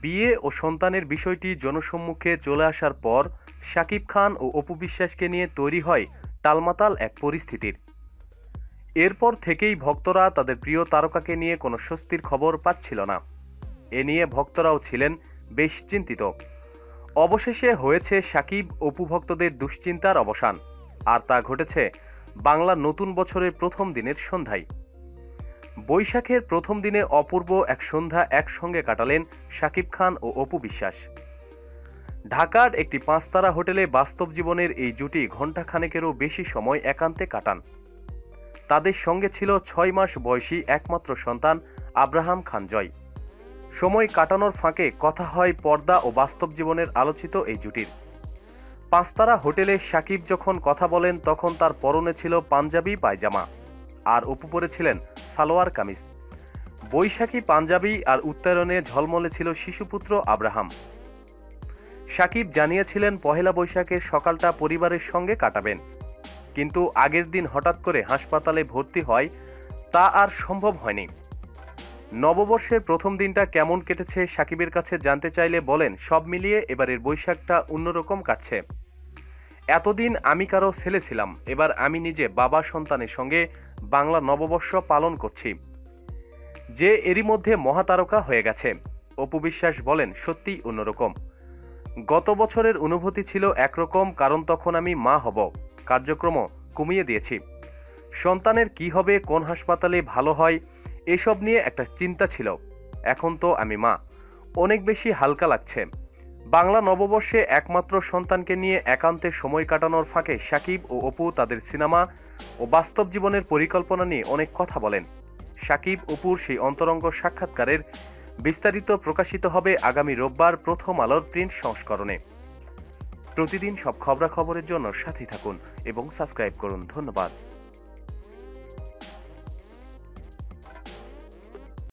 বিয়ে ও সন্তানের বিষয়টি জনসম্মুখে চলে আসার পর শাকিব খান ও অপু বিশ্বাসকে নিয়ে তৈরি হয় টালমাতাল এক পরিস্থিতির। এরপর থেকেই ভক্তরা তাদের প্রিয় তারকাকে নিয়ে কোনো স্বস্তির খবর পাচ্ছিল না। এ নিয়ে ভক্তরাও ছিলেন বেশ চিন্তিত। অবশেষে হয়েছে সাকিব অপু ভক্তদের দুশ্চিন্তার অবসান। আর তা ঘটেছে বাংলার নতুন বছরের প্রথম দিনের সন্ধ্যায়। বৈশাখের প্রথম দিনে অপূর্ব এক সন্ধ্যা একসঙ্গে কাটালেন শাকিব খান ও অপু বিশ্বাস। ঢাকার একটি পাঁচতারা হোটেলে বাস্তব জীবনের এই জুটি ঘণ্টাখানেকেরও বেশি সময় একান্তে কাটান। তাদের সঙ্গে ছিল ছয় মাস বয়সী একমাত্র সন্তান আব্রাহাম খান জয়। সময় কাটানোর ফাঁকে কথা হয় পর্দা ও বাস্তব জীবনের আলোচিত এই জুটির। পাঁচতারা হোটেলে সাকিব যখন কথা বলেন তখন তার পরনে ছিল পাঞ্জাবি, পায়জামা। আর অপু পরেছিলেন সালোয়ার কামিজ। বৈশাখী পাঞ্জাবি আর উত্তরণে ঝলমলে ছিল শিশুপুত্র আব্রাহাম। সাকিব জানিয়েছিলেন, পহেলা বৈশাখের সকালটা পরিবারের সঙ্গে কাটাবেন। কিন্তু আগের দিন হঠাৎ করে হাসপাতালে ভর্তি হয়, তা আর সম্ভব হয়নি। নববর্ষের প্রথম দিনটা কেমন কেটেছে সাকিবের কাছে জানতে চাইলে বলেন, সব মিলিয়ে এবারের বৈশাখটা অন্যরকম কাটছে। এতদিন আমি কারও ছেলে ছিলাম, এবার আমি নিজে বাবা সন্তানের সঙ্গে বাংলা নববর্ষ পালন করছি। যে এরই মধ্যে মহাতারকা হয়ে গেছে। অপু বিশ্বাস বলেন, সত্যিই অন্যরকম। গত বছরের অনুভূতি ছিল একরকম, কারণ তখন আমি মা হব। কার্যক্রম কমিয়ে দিয়েছি। সন্তানের কি হবে, কোন হাসপাতালে ভালো হয়, এসব নিয়ে একটা চিন্তা ছিল। এখন তো আমি মা। অনেক বেশি হালকা লাগছে। বাংলা নববর্ষে একমাত্র সন্তানকে নিয়ে একান্তে সময় কাটানোর ফাঁকে সাকিব ও অপু তাদের সিনেমা ও বাস্তব জীবনের পরিকল্পনা নিয়ে অনেক কথা বলেন। সাকিব, অপুর সেই অন্তরঙ্গ সাক্ষাৎকারের বিস্তারিত প্রকাশিত হবে আগামী রোববার প্রথম আলোর প্রিন্ট সংস্করণে। প্রতিদিন সব খবরাখবরের জন্য সাথে থাকুন এবং সাবস্ক্রাইব করুন। ধন্যবাদ।